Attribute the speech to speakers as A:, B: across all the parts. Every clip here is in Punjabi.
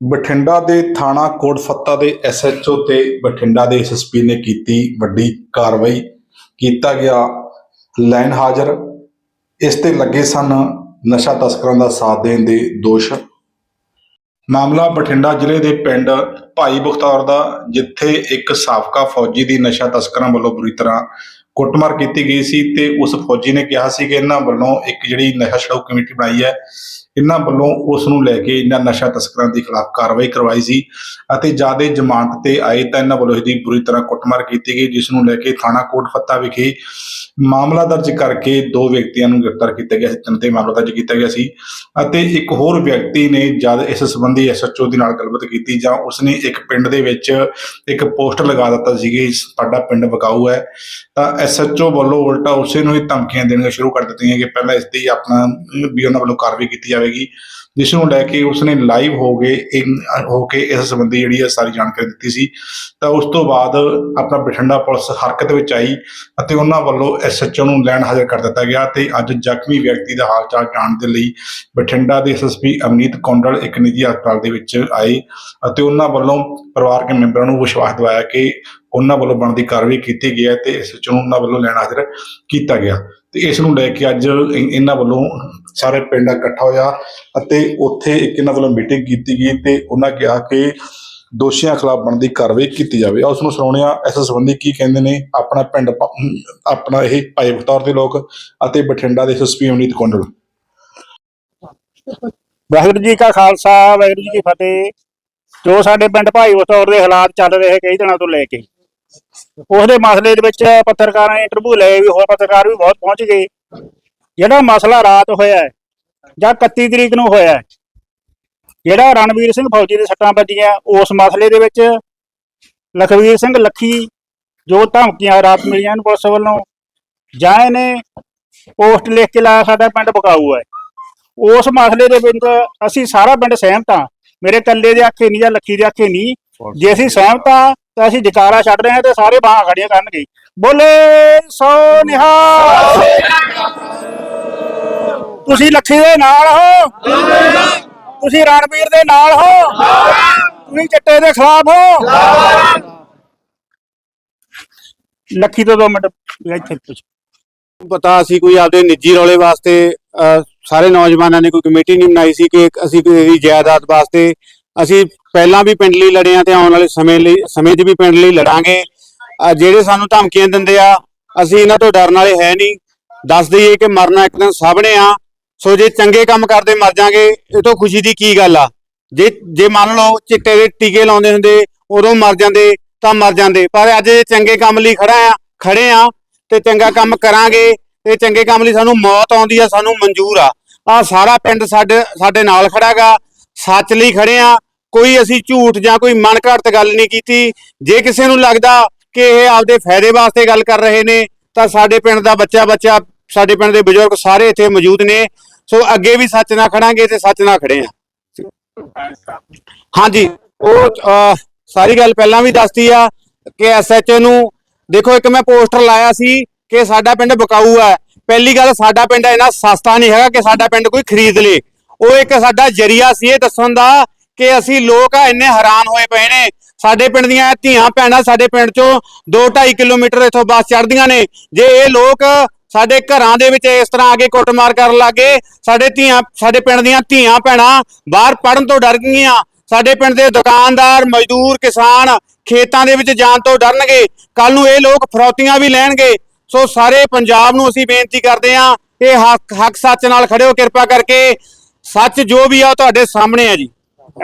A: ਬਠਿੰਡਾ ਦੇ ਥਾਣਾ ਕੋਟਫੱਤਾ ਦੇ ਐਸਐਚਓ ਤੇ ਬਠਿੰਡਾ ਦੇ ਐਸਐਸਪੀ ਨੇ ਕੀਤੀ ਵੱਡੀ ਕਾਰਵਾਈ, ਕੀਤਾ ਗਿਆ ਲਾਈਨ ਹਾਜ਼ਰ। ਇਸ ਤੇ ਲੱਗੇ ਸਨ ਨਸ਼ਾ ਤਸਕਰਾਂ ਦਾ ਸਾਥ ਦੇਣ ਦੇ ਦੋਸ਼। ਮਾਮਲਾ ਬਠਿੰਡਾ ਜ਼ਿਲ੍ਹੇ ਦੇ ਪਿੰਡ ਭਾਈ ਬਖਤੌਰ ਦਾ, ਜਿੱਥੇ ਇੱਕ ਸਾਬਕਾ ਫੌਜੀ ਦੀ ਨਸ਼ਾ ਤਸਕਰਾਂ ਵੱਲੋਂ ਬੁਰੀ ਤਰ੍ਹਾਂ ਕੁੱਟਮਾਰ ਕੀਤੀ ਗਈ ਸੀ ਤੇ ਉਸ ਫੌਜੀ ਨੇ ਕਿਹਾ ਸੀ ਕਿ ਇਹਨਾਂ ਵੱਲੋਂ ਇੱਕ ਜਿਹੜੀ ਨਸ਼ਾ ਛਡਾਊ ਕਮੇਟੀ ਬਣਾਈ ਹੈ ਇਹਨਾਂ ਵੱਲੋਂ ਉਸ ਨੂੰ ਲੈ ਕੇ ਇਹਨਾਂ ਨਸ਼ਾ ਤਸਕਰਾਂ ਦੇ ਖਿਲਾਫ ਕਾਰਵਾਈ ਕਰਵਾਈ ਸੀ ਅਤੇ ਜਿਆਦੇ ਜ਼ਮਾਨਤ ਤੇ ਆਏ ਤਾਂ ਇਹਨਾਂ ਵੱਲੋਂ ਇਹਦੀ ਬੁਰੀ ਤਰ੍ਹਾਂ ਕੁੱਟਮਾਰ ਕੀਤੀ ਗਈ, ਜਿਸ ਨੂੰ ਲੈ ਕੇ ਥਾਣਾ ਕੋਟ ਫੱਤਾ ਵਿਖੇ ਮਾਮਲਾ ਦਰਜ ਕਰਕੇ ਦੋ ਵਿਅਕਤੀਆਂ ਨੂੰ ਗ੍ਰਿਫਤਾਰ ਕੀਤਾ ਗਿਆ ਸੀ, ਤਿੰਨ ਤੇ ਮਾਮਲਾ ਦਰਜ ਕੀਤਾ ਗਿਆ ਸੀ ਅਤੇ ਇੱਕ ਹੋਰ ਵਿਅਕਤੀ ਨੇ ਜਦ ਇਸ ਸੰਬੰਧੀ ਐਸਐਚਓ ਦੇ ਨਾਲ ਗੱਲਬਾਤ ਕੀਤੀ ਜਾਂ ਉਸਨੇ ਇੱਕ ਪਿੰਡ ਦੇ ਵਿੱਚ ਇੱਕ ਪੋਸਟਰ ਲਗਾ ਦਿੱਤਾ ਸੀ ਕਿ ਸਾਡਾ ਪਿੰਡ ਵਕਾਊ ਹੈ, ਤਾਂ ਐਸਐਚਓ ਵੱਲੋਂ ਉਲਟਾ ਉਸੇ ਨੂੰ ਹੀ ਧਮਕੀਆਂ ਦੇਣੀਆਂ ਸ਼ੁਰੂ ਕਰ ਦਿੱਤੀਆਂ ਕਿ ਪਹਿਲਾਂ ਇਸ ਦੀ ਆਪਣਾ ਵੀ ਉਹਨਾਂ ਵੱਲੋਂ ਕਾਰਵਾਈ ਕੀਤੀ ਜਾਵੇ। ਜਾਵੇਗੀ ਜਿਸ ਨੂੰ ਲੈ ਕੇ ਉਸਨੇ ਲਾਈਵ ਹੋ ਗਏ ਹੋ ਕੇ ਇਸ ਸੰਬੰਧੀ ਜਿਹੜੀ ਹੈ ਸਾਰੀ ਜਾਣਕਾਰੀ ਦਿੱਤੀ ਸੀ। ਤਾਂ ਉਸ ਤੋਂ ਬਾਅਦ ਆਪਣਾ ਬਠਿੰਡਾ ਪੁਲਿਸ ਹਰਕਤ ਵਿੱਚ ਆਈ ਅਤੇ ਉਹਨਾਂ ਵੱਲੋਂ ਐਸਐਚਓ ਨੂੰ ਲੈਣ ਹਾਜ਼ਰ ਕਰ ਦਿੱਤਾ ਗਿਆ ਤੇ ਅੱਜ ਜ਼ਖਮੀ ਵਿਅਕਤੀ ਦਾ ਹਾਲ ਚਾਲ ਜਾਣਨ ਦੇ ਲਈ ਬਠਿੰਡਾ ਦੇ ਐਸਐਸਪੀ ਅਮਨੀਤ ਕੌਂਡਲ ਇੱਕ ਨਿੱਜੀ ਹਸਪਤਾਲ ਦੇ ਵਿੱਚ ਆਏ ਅਤੇ ਉਹਨਾਂ ਵੱਲੋਂ ਪਰਿਵਾਰਕ ਮੈਂਬਰਾਂ ਨੂੰ ਵਿਸ਼ਵਾਸ ਦਿਵਾਇਆ ਕਿ ਉਹਨਾਂ ਵੱਲੋਂ ਬਣਦੀ ਕਾਰਵਾਈ ਕੀਤੀ ਗਈ ਹੈ ਤੇ ਐਸਐਚਓ ਨੂੰ ਉਹਨਾਂ ਵੱਲੋਂ ਲੈਣ ਹਾਜ਼ਰ ਕੀਤਾ ਗਿਆ। ਤੇ ਇਸ ਨੂੰ ਲੈ ਕੇ ਅੱਜ ਇਹਨਾਂ ਵੱਲੋਂ ਸਾਰੇ ਪਿੰਡ ਇਕੱਠਾ ਹੋਇਆ ਅਤੇ ਉੱਥੇ ਇੱਕ ਇਹਨਾਂ ਵੱਲੋਂ ਮੀਟਿੰਗ ਕੀਤੀ ਗਈ ਤੇ ਉਹਨਾਂ ਕਿਹਾ ਕਿ ਦੋਸ਼ੀਆਂ ਖਿਲਾਫ ਬਣਦੀ ਕਾਰਵਾਈ ਕੀਤੀ ਜਾਵੇ। ਉਸ ਨੂੰ ਸੁਣਾਉਣਿਆ ਇਸ ਸੰਬੰਧੀ ਕੀ ਕਹਿੰਦੇ ਨੇ ਆਪਣਾ ਪਿੰਡ ਆਪਣਾ ਇਹ ਭਾਈ ਬਖਤੌਰ ਦੇ ਲੋਕ ਅਤੇ ਬਠਿੰਡਾ ਦੇ ਐਸਪੀ ਅਮਨੀਤ ਕੌਂਡਲ।
B: ਵਾਹਿਗੁਰੂ ਜੀ ਕਾ ਖਾਲਸਾ, ਵਾਹਿਗੁਰੂ ਜੀ ਕੀ ਫਤਿਹ। ਜੋ ਸਾਡੇ ਪਿੰਡ ਭਾਈ ਬਤੌਰ ਦੇ ਹਾਲਾਤ ਚੱਲ ਰਹੇ ਕਈ ਦਿਨਾਂ ਤੋਂ ਲੈ ਕੇ। ਉਸ ਮਸਲੇ ਦੇ ਵਿੱਚ ਪੱਤਰਕਾਰਾਂ ਨੇ ਇੰਟਰਵਿਊ ਲਏ ਵੀ, ਹੋਰ ਪੱਤਰਕਾਰ ਵੀ ਬਹੁਤ ਪਹੁੰਚ ਗਏ। ਜਿਹੜਾ ਮਸਲਾ ਰਾਤ ਹੋਇਆ ਹੈ, ਜਾਂ 31 ਤਰੀਕ ਨੂੰ ਹੋਇਆ ਹੈ, ਜਿਹੜਾ ਰਣਵੀਰ ਸਿੰਘ ਫੌਜੀ ਦੇ ਸੱਟਾਂ ਵੱਜੀਆਂ ਉਸ ਮਸਲੇ ਦੇ ਵਿੱਚ ਲਖਵੀਰ ਸਿੰਘ ਲੱਖੀ ਜੋ ਧਮਕੀਆਂ ਰਾਤ ਮਿਲੀਆਂ ਨੂੰ ਪੁਲਿਸ ਵੱਲੋਂ ਜਾਂ ਇਹਨੇ ਪੋਸਟ ਲਿਖ ਕੇ ਲਾਇਆ ਸਾਡਾ ਪਿੰਡ ਬਕਾਊ ਹੈ। ਉਸ ਮਸਲੇ ਦੇ ਵਿੱਚ ਅਸੀਂ ਸਾਰਾ ਪਿੰਡ ਸਹਿਮਤ ਹਾਂ ਮੇਰੇ ਕੱਲੇ ਦੇ ਆਖੇ ਨਹੀਂ ਜਾਂ ਲੱਖੀ ਦੇ ਆਖੇ ਨਹੀਂ ਜੇ ਅਸੀਂ ਸਹਿਮਤ ਹਾਂ ਤਾਂ ਅਸੀਂ ਜਕਾਰਾ ਛੱਡ ਰਹੇ ਹਾਂ ਤੇ ਸਾਰੇ ਬਾਹਾਂ ਖੜੀਆਂ ਕਰਨਗੇ। ਬੋਲੇ ਸੋ ਨਿਹਾਲ! ਤੁਸੀਂ ਲੱਖੀ ਦੇ ਨਾਲ ਹੋ। ਤੁਸੀਂ ਰਣਵੀਰ ਦੇ ਨਾਲ ਹੋ। ਤੁਸੀਂ ਚਿੱਟੇ ਦੇ ਖਿਲਾਫ ਹੋ। ਲੱਖੀ ਤੋਂ ਦੋ ਮਿੰਟ ਇੱਥੇ ਪੁੱਛ
C: ਪਤਾ ਅਸੀਂ ਕੋਈ ਆਪਦੇ ਨਿੱਜੀ ਰੌਲੇ ਵਾਸਤੇ ਸਾਰੇ ਨੌਜਵਾਨਾਂ ਨੇ ਕੋਈ ਕਮੇਟੀ ਨਹੀਂ ਬਣਾਈ ਸੀ ਕਿ ਅਸੀਂ ਕੋਈ ਜਾਇਦਾਦ ਵਾਸਤੇ, ਅਸੀਂ ਪਹਿਲਾਂ ਵੀ ਪਿੰਡ ਲਈ ਲੜੇ ਆ ਤੇ ਆਉਣ ਵਾਲੇ ਸਮੇਂ ਲਈ, ਸਮੇਂ 'ਚ ਵੀ ਪਿੰਡ ਲਈ ਲੜਾਂਗੇ। ਜਿਹੜੇ ਸਾਨੂੰ ਧਮਕੀਆਂ ਦਿੰਦੇ ਆ, ਅਸੀਂ ਇਹਨਾਂ ਤੋਂ ਡਰਨ ਵਾਲੇ ਹੈ ਨਹੀਂ। ਦੱਸ ਦਈਏ ਕਿ ਮਰਨਾ ਇੱਕ ਦਿਨ ਸਭ ਨੇ ਆ। ਸੋ ਜੇ ਚੰਗੇ ਕੰਮ ਕਰਦੇ ਮਰ ਜਾਾਂਗੇ, ਇਹ ਤੋਂ ਖੁਸ਼ੀ ਦੀ ਕੀ ਗੱਲ ਆ? ਜੇ ਜੇ ਮੰਨ ਲਓ ਚਿੱਟੇ ਦੇ ਟੀਕੇ ਲਾਉਂਦੇ ਹੁੰਦੇ, ਉਦੋਂ ਮਰ ਜਾਂਦੇ, ਤਾਂ ਮਰ ਜਾਂਦੇ। ਪਰ ਅੱਜ ਚੰਗੇ ਕੰਮ ਲਈ ਖੜਾ ਆ, ਖੜੇ ਆ, ਤੇ ਚੰਗਾ ਕੰਮ ਕਰਾਂਗੇ ਤੇ ਚੰਗੇ ਕੰਮ ਲਈ ਸਾਨੂੰ ਮੌਤ ਆਉਂਦੀ ਆ, ਸਾਨੂੰ ਮਨਜ਼ੂਰ ਆ। ਆ ਸਾਰਾ ਪਿੰਡ ਸਾਡੇ ਸਾਡੇ ਨਾਲ ਖੜਾਗਾ ਸੱਚ ਲਈ ਖੜੇ ਆ। ਕੋਈ ਅਸੀਂ ਝੂਠ ਜਾਂ ਕੋਈ ਮਨ ਘੜਤ ਗੱਲ ਨਹੀਂ ਕੀਤੀ। ਜੇ ਕਿਸੇ ਨੂੰ ਲੱਗਦਾ ਕਿ ਇਹ ਆਪਦੇ ਫਾਇਦੇ ਵਾਸਤੇ ਗੱਲ ਕਰ ਰਹੇ ਨੇ, ਤਾਂ ਸਾਡੇ ਪਿੰਡ ਦਾ ਬੱਚਾ ਬੱਚਾ ਸਾਡੇ ਪਿੰਡ ਦੇ ਬਜ਼ੁਰਗ ਸਾਰੇ ਇੱਥੇ ਮੌਜੂਦ ਨੇ। ਸੋ ਅੱਗੇ ਵੀ ਸੱਚ ਨਾਲ ਖੜਾਂਗੇ ਤੇ ਸੱਚ ਨਾਲ ਖੜੇ ਆ। ਹਾਂਜੀ, ਉਹ ਸਾਰੀ ਗੱਲ ਪਹਿਲਾਂ ਵੀ ਦੱਸਤੀ ਆ ਕਿ ਐਸਐਚਓ ਨੂੰ, ਦੇਖੋ ਇੱਕ ਮੈਂ ਪੋਸਟਰ ਲਾਇਆ ਸੀ ਕਿ ਸਾਡਾ ਪਿੰਡ ਬਕਾਊ ਹੈ ਪਹਿਲੀ ਗੱਲ ਸਾਡਾ ਪਿੰਡ ਇੰਨਾ ਸਸਤਾ ਨਹੀਂ ਹੈਗਾ ਕਿ ਸਾਡਾ ਪਿੰਡ ਕੋਈ ਖਰੀਦ ਲੇ। ਉਹ ਇੱਕ ਸਾਡਾ ਜਰੀਆ ਸੀ ਇਹ ਦੱਸਣ ਦਾ ਕਿ ਅਸੀਂ ਲੋਕ ਆ ਇੰਨੇ ਹੈਰਾਨ ਹੋਏ ਪਏ ਨੇ। ਸਾਡੇ ਪਿੰਡ ਦੀਆਂ ਧੀਆਂ ਭੈਣਾਂ ਸਾਡੇ ਪਿੰਡ ਚੋਂ 2.5 ਕਿਲੋਮੀਟਰ ਇੱਥੋਂ ਬੱਸ ਚੜਦੀਆਂ ਨੇ। ਜੇ ਇਹ ਲੋਕ ਸਾਡੇ ਘਰਾਂ ਦੇ ਵਿੱਚ ਇਸ ਤਰ੍ਹਾਂ ਆ ਕੇ ਕੁੱਟਮਾਰ ਕਰਨ ਲੱਗੇ। ਸਾਡੇ ਧੀਆਂ, ਸਾਡੇ ਪਿੰਡ ਦੀਆਂ ਧੀਆਂ ਭੈਣਾਂ ਬਾਹਰ ਪੜਨ ਤੋਂ ਡਰ ਗਈਆਂ। ਸਾਡੇ ਪਿੰਡ ਦੇ ਦੁਕਾਨਦਾਰ, ਮਜ਼ਦੂਰ, ਕਿਸਾਨ ਖੇਤਾਂ ਦੇ ਵਿੱਚ ਜਾਣ ਤੋਂ ਡਰਨਗੇ। ਕੱਲ ਨੂੰ ਇਹ ਲੋਕ ਫਰੌਤੀਆਂ ਵੀ ਲੈਣਗੇ। ਸੋ ਸਾਰੇ ਪੰਜਾਬ ਨੂੰ ਅਸੀਂ ਬੇਨਤੀ ਕਰਦੇ ਹਾਂ, ਇਹ ਹੱਕ ਹੱਕ ਸੱਚ ਨਾਲ ਖੜੇ ਹੋ ਕਿਰਪਾ ਕਰਕੇ ਸੱਚ ਜੋ ਵੀ ਆ ਉਹ ਤੁਹਾਡੇ ਸਾਹਮਣੇ ਆ ਜੀ।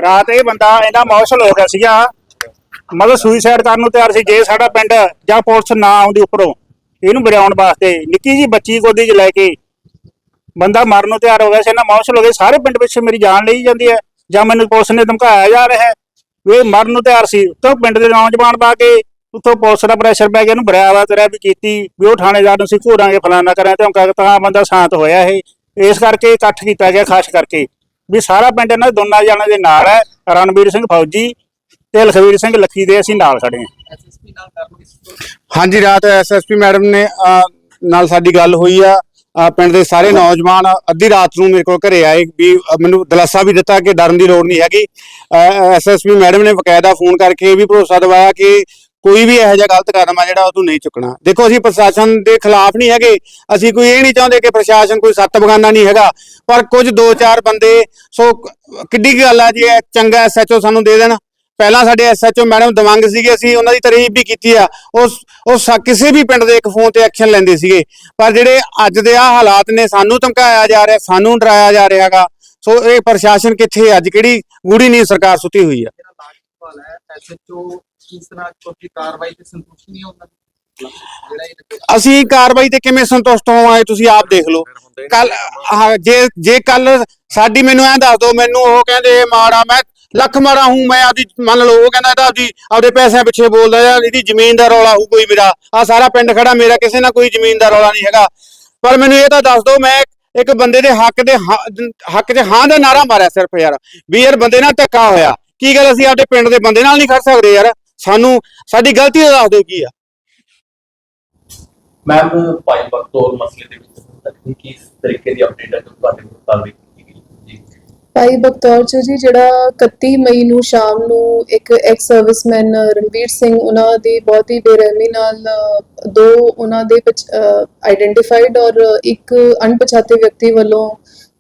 B: ਰਾਤ ਇਹ ਬੰਦਾ ਇੰਨਾ ਮੌਸਲ ਹੋ ਗਿਆ ਸੀਗਾ। ਮਤਲਬ ਸੁਈਸਾਈਡ ਕਰਨ ਨੂੰ ਤਿਆਰ ਸੀ, ਜੇ ਸਾਡਾ ਪਿੰਡ ਜਾਂ ਪੁਲਿਸ ਨਾ ਆਉਂਦੀ ਉੱਪਰੋਂ। ਇਹਨੂੰ ਬਚਾਉਣ ਵਾਸਤੇ, ਨਿੱਕੀ ਜੀ ਬੱਚੀ ਗੋਦੀ 'ਚ ਲੈ ਕੇ ਬੰਦਾ ਮਰਨ ਨੂੰ ਤਿਆਰ ਹੋ ਗਿਆ ਸੀ ਇੰਨਾ ਇਮੋਸ਼ਨਲ ਹੋ ਗਏ ਸਾਰੇ ਪਿੰਡ ਵਿੱਚ ਮੇਰੀ ਜਾਨ ਲਈ ਜਾਂਦੀ ਹੈ, ਜਾਂ ਮੈਨੂੰ ਪੁਲਿਸ ਨੇ ਧਮਕਾਇਆ ਜਾ ਰਿਹਾ ਹੈ ਵੀ ਇਹ ਮਰਨ ਨੂੰ ਤਿਆਰ ਸੀ। ਤੋਂ ਪਿੰਡ ਦੇ ਨੌਜਵਾਨ ਪਾ ਕੇ ਉੱਥੋਂ ਪੁਲਿਸ ਦਾ ਪ੍ਰੈਸ਼ਰ ਪੈ ਗਿਆ, ਇਹਨੂੰ ਬਰਾਵਾ ਤੇਰਾ ਵੀ ਕੀਤੀ, ਵੀ ਉਹ ਥਾਣੇਦਾਰ ਨੂੰ ਅਸੀਂ ਘੋਰਾਂਗੇ, ਫਲਾਨਾ ਕਰਿਆ ਤੇ ਉਹ ਤਾਂ ਬੰਦਾ ਸ਼ਾਂਤ ਹੋਇਆ ਇਹ। ਇਸ ਕਰਕੇ ਇਕੱਠ ਕੀਤਾ ਗਿਆ, ਖਾਸ ਕਰਕੇ ਵੀ ਸਾਰਾ ਪਿੰਡ ਇਹਨਾਂ ਦੋਨਾਂ ਜਣਾਂ ਦੇ ਨਾਲ ਹੈ ਰਣਵੀਰ ਸਿੰਘ ਫੌਜੀ ਤੇ ਲਖਵੀਰ ਸਿੰਘ ਲੱਖੀ ਦੇ ਅਸੀਂ ਨਾਲ ਖੜੇ ਹਾਂ।
C: ਹਾਂਜੀ, ਰਾਤ ਐਸਐਸਪੀ ਮੈਡਮ ਨੇ ਨਾਲ ਸਾਡੀ ਗੱਲ ਹੋਈ ਆ। ਪਿੰਡ ਦੇ ਸਾਰੇ ਨੌਜਵਾਨ ਅੱਧੀ ਰਾਤ ਨੂੰ ਮੇਰੇ ਕੋਲ ਘਰੇ ਆਏ ਵੀ ਮੈਨੂੰ ਦਿਲਾਸਾ ਵੀ ਦਿੱਤਾ ਕਿ ਡਰਨ ਦੀ ਲੋੜ ਨਹੀਂ ਹੈਗੀ। ਐਸਐਸਪੀ ਮੈਡਮ ਨੇ ਬਕਾਇਦਾ ਫੋਨ ਕਰਕੇ ਇਹ ਵੀ ਭਰੋਸਾ ਦਿਵਾਇਆ ਕਿ ਕੋਈ ਵੀ ਇਹੋ ਜਿਹਾ ਗਲਤ ਕਦਮ ਆ ਜਿਹੜਾ ਉਹ ਤੂੰ ਨਹੀਂ ਚੁੱਕਣਾ। ਦੇਖੋ, ਅਸੀਂ ਪ੍ਰਸ਼ਾਸਨ ਦੇ ਖਿਲਾਫ ਨਹੀਂ ਹੈਗੇ। ਅਸੀਂ ਕੋਈ ਇਹ ਨਹੀਂ ਚਾਹੁੰਦੇ ਕਿ ਪ੍ਰਸ਼ਾਸਨ ਕੋਈ ਸੱਤ ਬਗਾਨਾ ਨਹੀਂ ਹੈਗਾ। ਪਰ ਕੁਝ ਦੋ ਚਾਰ ਬੰਦੇ, ਸੋ ਕਿੱਡੀ ਗੱਲ ਆ ਜੀ, ਇਹ ਚੰਗਾ ਐਸਐਚਓ ਸਾਨੂੰ ਦੇ ਦੇਣ। ਪਹਿਲਾਂ ਸਾਡੇ ਐਸਐਚਓ ਮੈਡਮ ਦਵੰਗ ਸੀਗੇ ਅਸੀਂ ਉਹਨਾਂ ਦੀ ਤਾਰੀਫ ਵੀ ਕੀਤੀ ਆ। ਉਸ ਉਹ ਸਾ- ਕਿਸੇ ਵੀ ਪਿੰਡ ਦੇ ਇੱਕ ਫੋਨ ਤੇ ਐਕਸ਼ਨ ਲੈਂਦੇ ਸੀਗੇ। ਪਰ ਜਿਹੜੇ ਅੱਜ ਦੇ ਆ ਹਾਲਾਤ ਨੇ ਸਾਨੂੰ ਧਮਕਾਇਆ ਜਾ ਰਿਹਾ ਸਾਨੂੰ ਡਰਾਇਆ ਜਾ ਰਿਹਾਗਾ ਸੋ ਇਹ ਪ੍ਰਸ਼ਾਸਨ ਕਿੱਥੇ? ਅੱਜ ਕਿਹੜੀ ਗੂੜੀ ਨਹੀਂ ਸਰਕਾਰ ਸੁੱਤੀ ਹੋਈ ਆ?
D: ਐਸਐਚਓ ਕਿਸ ਤਰ੍ਹਾਂ ਕਾਰਵਾਈ ਤੇ ਸੰਤੁਸ਼ਟ ਨਹੀਂ ਹੁੰਦਾ?
C: ਅਸੀਂ ਕਾਰਵਾਈ ਤੇ ਕਿਵੇਂ ਸੰਤੁਸ਼ਟ ਹੋਵਾਂਗੇ ਤੁਸੀਂ ਆਪ ਦੇਖ ਲਓ। ਕੱਲ ਜੇ ਜੇ ਕੱਲ ਸਾਡੀ ਮੈਨੂੰ ਐਂ ਦੱਸ ਦਿਓ ਮੈਨੂੰ ਉਹ ਕਹਿੰਦੇ ਮਾੜਾ ਮੈਂ ਲੱਖ ਮਾੜਾ ਹੂੰ, ਮੈਂ ਆਪਦੀ ਮੰਨ ਲਓ, ਉਹ ਕਹਿੰਦਾ ਇਹਦਾ ਆਪਦੀ ਆਪਦੇ ਪੈਸਿਆਂ ਪਿੱਛੇ ਬੋਲਦਾ ਜਾਂ ਇਹਦੀ ਜ਼ਮੀਨ ਦਾ ਰੌਲਾ ਹੋਊ ਕੋਈ ਮੇਰਾ। ਆ ਸਾਰਾ ਪਿੰਡ ਖੜਾ, ਮੇਰਾ ਕਿਸੇ ਨਾਲ ਕੋਈ ਜ਼ਮੀਨ ਦਾ ਰੌਲਾ ਨਹੀਂ ਹੈਗਾ। ਪਰ ਮੈਨੂੰ ਇਹ ਤਾਂ ਦੱਸ ਦਿਓ, ਮੈਂ ਇੱਕ ਬੰਦੇ ਦੇ ਹੱਕ ਦੇ ਹੱਕ 'ਚ ਹਾਂ ਦਾ ਨਾਰਾ ਮਾਰਿਆ ਸਿਰਫ ਯਾਰ, ਵੀ ਯਾਰ ਬੰਦੇ ਨਾਲ ਧੱਕਾ ਹੋਇਆ। ਕੀ ਗੱਲ ਅਸੀਂ ਆਪਦੇ ਪਿੰਡ ਦੇ ਬੰਦੇ ਨਾਲ ਨਹੀਂ ਖੜ ਸਕਦੇ ਯਾਰ? ਸਾਨੂੰ, ਸਾਡੀ ਗਲਤੀ ਦਾ ਦੱਸ ਦਿਓ ਕੀ ਆ।
E: ਮੈਮ ਭਾਈ ਬਖਤੌਰ ਮਸਲੇ ਦੇ ਵਿੱਚ ਹੁਣ ਤਰੀਕੇ ਦੀ ਅਪਡੇਟ ਹੈ ਜੋ ਤੁਹਾਡੇ ਕੋਲ ਕਾਰਵਾਈ ਕੀਤੀ ਗਈ ਜੀ
F: ਭਾਈ ਬਖਤੌਰ ਚ ਜੀ ਜਿਹੜਾ 31 ਮਈ ਨੂੰ ਸ਼ਾਮ ਨੂੰ ਇੱਕ ਐਕਸ ਸਰਵਿਸਮੈਨ ਰਣਵੀਰ ਸਿੰਘ, ਉਹਨਾਂ ਦੀ ਬਹੁਤ ਹੀ ਬੇਰਹਿਮੀ ਨਾਲ ਦੋ ਉਹਨਾਂ ਦੇ ਆਈਡੈਂਟੀਫਾਈਡ ਔਰ ਇੱਕ ਅਣਪਛਾਤੇ ਵਿਅਕਤੀ ਵੱਲੋਂ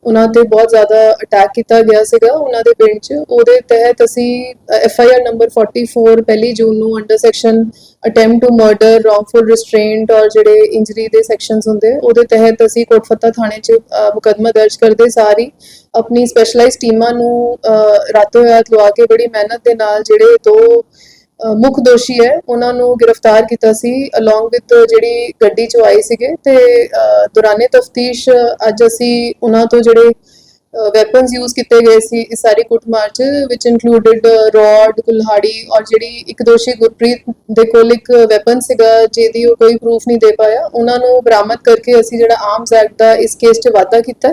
F: ਉਹਨਾਂ ਤੇ ਬਹੁਤ ਜ਼ਿਆਦਾ ਅਟੈਕ ਕੀਤਾ ਗਿਆ ਸੀਗਾ ਉਹਨਾਂ ਦੇ ਪਿੰਡ 'ਚ। ਉਹਦੇ ਤਹਿਤ ਅਸੀਂ ਐਫ ਆਈ ਆਰ ਨੰਬਰ 44 ਪਹਿਲੀ ਜੂਨ ਨੂੰ under section attempt to murder wrongful restraint ਔਰ ਜਿਹੜੇ ਇੰਜਰੀ ਦੇ ਸੈਕਸ਼ਨਸ ਹੁੰਦੇ ਉਹਦੇ ਤਹਿਤ ਅਸੀਂ ਕੋਟਫਤਾ ਥਾਣੇ 'ਚ ਅ, ਮੁਕੱਦਮਾ ਦਰਜ ਕਰਦੇ ਸਾਰੀ। ਆਪਣੀ ਸਪੈਸ਼ਲਾਈਜ਼ਡ ਟੀਮਾਂ ਨੂੰ ਅ, ਰਾਤੋਂ ਰਾਤ ਲਵਾ ਕੇ ਬੜੀ ਮਿਹਨਤ ਦੇ ਨਾਲ ਜਿਹੜੇ ਦੋ ਮੁੱਖ ਦੋਸ਼ੀ ਹੈ। ਉਹਨਾਂ ਨੂੰ ਗ੍ਰਿਫਤਾਰ ਕੀਤਾ ਸੀ ਅਲੋਂਗ ਵਿਦ ਜਿਹੜੀ ਗੱਡੀ ਚੋਂ ਆਏ ਸੀਗੇ। ਤੇ ਅ, ਦੌਰਾਨੇ ਤਫਤੀਸ਼ ਅੱਜ ਅਸੀਂ ਉਹਨਾਂ ਤੋਂ ਜਿਹੜੇ ਵੈਪਨਸ ਯੂਜ਼ ਕੀਤੇ ਗਏ ਸੀ ਇਸ ਸਾਰੀ ਕੁੱਟਮਾਰ ਚ ਵਿਚ ਇਨਕਲੂਡਡ ਰੋਡ ਕੁਲਹਾੜੀ ਔਰ ਜਿਹੜੀ ਇੱਕ ਦੋਸ਼ੀ ਗੁਰਪ੍ਰੀਤ ਦੇ ਕੋਲ ਇੱਕ ਵੈਪਨ ਸੀਗਾ, ਜਿਹਦੀ ਉਹ ਕੋਈ ਪ੍ਰੂਫ ਨਹੀਂ ਦੇ ਪਾਇਆ, ਉਹਨਾਂ ਨੂੰ ਬਰਾਮਦ ਕਰਕੇ ਅਸੀਂ ਜਿਹੜਾ ਆਰਮਸ ਐਕਟ ਦਾ ਇਸ ਕੇਸ 'ਚ ਵਾਧਾ ਕੀਤਾ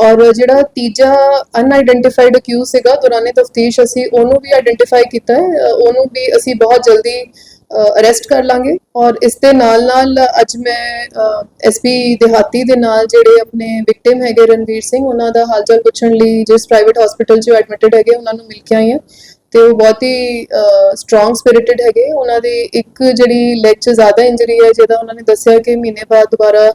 F: ਔਰ ਜਿਹੜਾ ਤੀਜਾ ਅਨਆਇਡੈਂਟੀਫਾਈਡ ਅਕਿਊਜ਼ ਸੀਗਾ ਦੌਰਾਨੇ ਤਫਤੀਸ਼ ਅਸੀਂ ਉਹਨੂੰ ਵੀ ਆਇਡੈਂਟੀਫਾਈ ਕੀਤਾ ਹੈ ਉਹਨੂੰ ਵੀ ਅਸੀਂ ਬਹੁਤ ਜਲਦੀ ਅਰੈਸਟ ਕਰ ਲਾਂਗੇ ਔਰ ਇਸ ਦੇ ਨਾਲ ਨਾਲ ਅੱਜ ਮੈਂ ਐਸਪੀ ਦਿਹਾਤੀ ਦੇ ਨਾਲ ਜਿਹੜੇ ਆਪਣੇ ਵਿਕਟਿਮ ਹੈਗੇ ਰਣਵੀਰ ਸਿੰਘ, ਉਹਨਾਂ ਦਾ ਹਾਲਚਾਲ ਪੁੱਛਣ ਲਈ ਜਿਸ ਪ੍ਰਾਈਵੇਟ ਹਸਪੀਟਲ 'ਚ ਐਡਮਿਟਡ ਹੈਗੇ, ਉਹਨਾਂ ਨੂੰ ਮਿਲ ਕੇ ਆਈ ਹਾਂ ਤੇ ਉਹ ਬਹੁਤ ਹੀ ਸਟਰੋਂਗ ਸਪਿਰਿਟਡ ਹੈਗੇ। ਉਹਨਾਂ ਦੀ ਇੱਕ ਜਿਹੜੀ ਲੈਗ 'ਚ ਜ਼ਿਆਦਾ ਇੰਜਰੀ ਹੈ, ਜਿਹਦਾ ਉਹਨਾਂ ਨੇ ਦੱਸਿਆ ਕਿ ਮਹੀਨੇ ਬਾਅਦ ਦੁਬਾਰਾ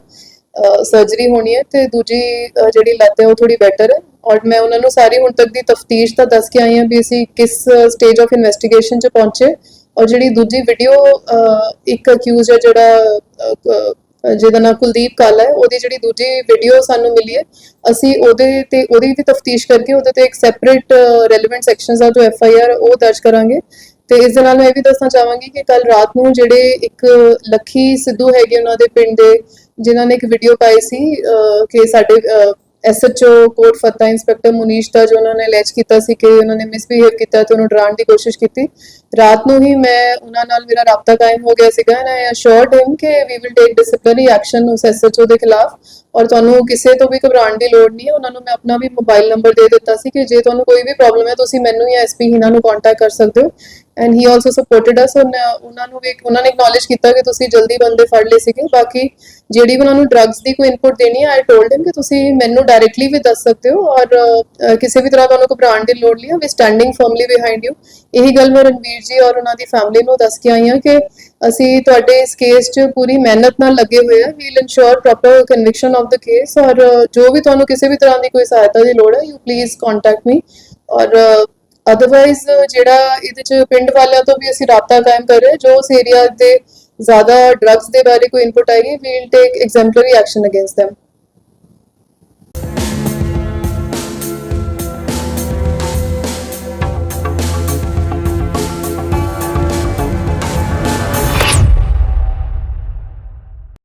F: ਸਰਜਰੀ ਹੋਣੀ ਹੈ ਤੇ ਦੂਜੀ ਜਿਹੜੀ ਲੱਤ ਹੈ ਉਹ ਥੋੜੀ ਬੈਟਰ ਹੈ। ਔਰ ਮੈਂ ਉਹਨਾਂ ਨੂੰ ਸਾਰੀ ਹੁਣ ਤੱਕ ਦੀ ਤਫਤੀਸ਼ ਤਾਂ ਦੱਸ ਕੇ ਆਈ ਹਾਂ ਵੀ ਅਸੀਂ ਕਿਸ ਸਟੇਜ ਆਫ ਇਨਵੈਸਟੀਗੇਸ਼ਨ 'ਚ ਪਹੁੰਚੇ। ਔਰ ਜਿਹੜੀ ਦੂਜੀ ਵੀਡੀਓ ਇੱਕ ਅਕਿਊਜ਼ ਹੈ ਜਿਹੜਾ ਜਿਹਦਾ ਨਾਮ ਕੁਲਦੀਪ ਕਾਲਾ ਹੈ, ਉਹਦੀ ਜਿਹੜੀ ਦੂਜੀ ਵੀਡੀਓ ਸਾਨੂੰ ਮਿਲੀ ਹੈ, ਅਸੀਂ ਉਹਦੇ ਤੇ, ਉਹਦੀ ਵੀ ਤਫਤੀਸ਼ ਕਰਕੇ ਉਹਦੇ ਤੇ ਇੱਕ ਸੈਪਰੇਟ ਰੈਲੇਵੈਂਟ ਸੈਕਸ਼ਨਸ ਆ ਜੋ ਐਫ ਆਈ ਆਰ ਉਹ ਦਰਜ ਕਰਾਂਗੇ। ਤੇ ਇਸ ਦੇ ਨਾਲ ਮੈਂ ਇਹ ਵੀ ਦੱਸਣਾ ਚਾਹਾਂਗੀ ਕਿ ਕੱਲ ਰਾਤ ਨੂੰ ਜਿਹੜੇ ਇੱਕ ਲੱਖੀ ਸਿੱਧੂ ਹੈਗੇ ਉਹਨਾਂ ਦੇ ਪਿੰਡ ਦੇ, ਜਿਨ੍ਹਾਂ ਨੇ ਇੱਕ ਵੀਡੀਓ ਪਾਈ ਸੀ ਕਿ ਸਾਡੇ ਐਸਐਚਓ ਕੋਟ ਫਤਿਹ ਇੰਸਪੈਕਟਰ ਮੁਨੀਸ਼ ਦਾ ਜੋ ਉਹਨਾਂ ਨੇ ਲੈਚ ਕੀਤਾ ਸੀ ਕਿ ਉਹਨਾਂ ਨੇ ਮਿਸਬਿਹੇਵ ਕੀਤਾ ਤੇ ਉਹਨੂੰ ਡਰਾਉਣ ਦੀ ਕੋਸ਼ਿਸ਼ ਕੀਤੀ। ਰਾਤ ਨੂੰ ਹੀ ਮੈਂ ਉਹਨਾਂ ਨਾਲ ਮੇਰਾ ਰਾਬਤਾ ਕਾਇਮ ਹੋ ਗਿਆ ਸੀਗਾ ਨਾ ਅਸ਼ੋਰਡ ਹਿਮ ਕਿ we will take disciplinary action ਉਸ ਐਸਐਚਓ ਦੇ ਖਿਲਾਫ ਔਰ ਤੁਹਾਨੂੰ ਕਿਸੇ ਤੋਂ ਵੀ ਘਬਰਾਉਣ ਦੀ ਲੋੜ ਨਹੀਂ ਹੈ। ਉਹਨਾਂ ਨੂੰ ਮੈਂ ਆਪਣਾ ਵੀ ਮੋਬਾਈਲ ਨੰਬਰ ਦੇ ਦਿੱਤਾ ਸੀ ਕਿ ਜੇ ਤੁਹਾਨੂੰ ਕੋਈ ਵੀ ਪ੍ਰੋਬਲਮ ਹੈ, ਤੁਸੀਂ ਮੈਨੂੰ ਜਾਂ ਐਸਪੀ ਹਿਨਾ ਨੂੰ ਕੰਟੈਕਟ ਕਰ ਸਕਦੇ ਹੋ। And he also supported us ਉਹਨਾਂ ਨੂੰ ਵੀ ਉਹਨਾਂ ਨੇ ਐਕਨੋਲਜ ਕੀਤਾ ਕਿ ਤੁਸੀਂ ਜਲਦੀ ਬੰਦੇ ਫੜ ਲਏ ਸੀਗੇ। ਬਾਕੀ ਜਿਹੜੀ ਵੀ ਉਹਨਾਂ ਨੂੰ ਡਰੱਗਸ ਦੀ ਕੋਈ ਇਨਪੁਟ ਦੇਣੀ ਹੈ ਆਈ ਟੋਲਡ ਹਿਮ ਕਿ ਤੁਸੀਂ ਮੈਨੂੰ ਡਾਇਰੈਕਟਲੀ ਵੀ ਦੱਸ ਸਕਦੇ ਹੋ ਔਰ ਕਿਸੇ ਵੀ ਤਰ੍ਹਾਂ ਤੁਹਾਨੂੰ ਘਬਰਾਉਣ ਦੀ ਲੋੜ ਨਹੀਂ ਹੈ ਵੀ ਸਟੈਂਡਿੰਗ ਫਰਮਲੀ ਬਿਹਾਈਂਡ ਯੂ ਇਹੀ ਗੱਲ ਮੈਂ ਰਣਵੀਰ ਜੀ ਔਰ ਉਹਨਾਂ ਦੀ ਫੈਮਿਲੀ ਨੂੰ ਦੱਸ ਕੇ ਆਈ ਹਾਂ ਕਿ ਅਸੀਂ ਤੁਹਾਡੇ ਇਸ ਕੇਸ 'ਚ ਪੂਰੀ ਮਿਹਨਤ ਨਾਲ ਲੱਗੇ ਹੋਏ ਆ we'll ensure proper conviction of the case ਔਰ, ਜੋ ਵੀ ਤੁਹਾਨੂੰ ਕਿਸੇ ਵੀ ਤਰ੍ਹਾਂ ਦੀ ਕੋਈ ਸਹਾਇਤਾ ਦੀ ਲੋੜ ਹੈ ਯੂ ਪਲੀਜ਼ ਕੰਟੈਕਟ ਮੀ ਔਰ ਅਦਰਵਾਈਜ਼ ਜਿਹੜਾ ਇਹਦੇ 'ਚ ਪਿੰਡ ਵਾਲਿਆਂ ਤੋਂ ਵੀ ਅਸੀਂ ਰਾਬਤਾ ਕਾਇਮ ਕਰ ਰਹੇ ਹਾਂ। ਜੋ ਉਸ ਏਰੀਆ ਦੇ ਜ਼ਿਆਦਾ ਡਰੱਗਸ ਦੇ ਬਾਰੇ ਕੋਈ ਇਨਪੁਟ ਆਏਗੀ we'll take exemplary action against them